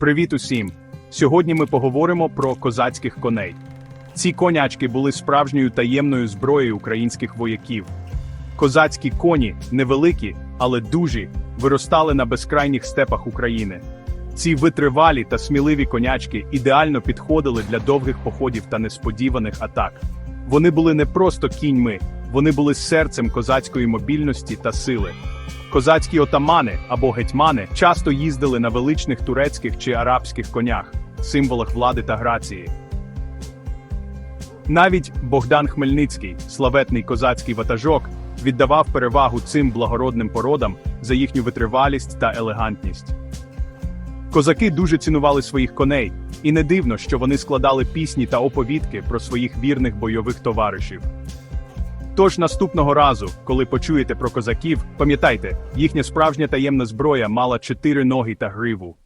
Привіт усім! Сьогодні ми поговоримо про козацьких коней. Ці конячки були справжньою таємною зброєю українських вояків. Козацькі коні невеликі, але дужі, виростали на безкрайніх степах України. Ці витривалі та сміливі конячки ідеально підходили для довгих походів та несподіваних атак. Вони були не просто кіньми, вони були серцем козацької мобільності та сили. Козацькі отамани або гетьмани часто їздили на величних турецьких чи арабських конях, символах влади та грації. Навіть Богдан Хмельницький, славетний козацький ватажок, віддавав перевагу цим благородним породам за їхню витривалість та елегантність. Козаки дуже цінували своїх коней, і не дивно, що вони складали пісні та оповідки про своїх вірних бойових товаришів. Тож наступного разу, коли почуєте про козаків, пам'ятайте, їхня справжня таємна зброя мала чотири ноги та гриву.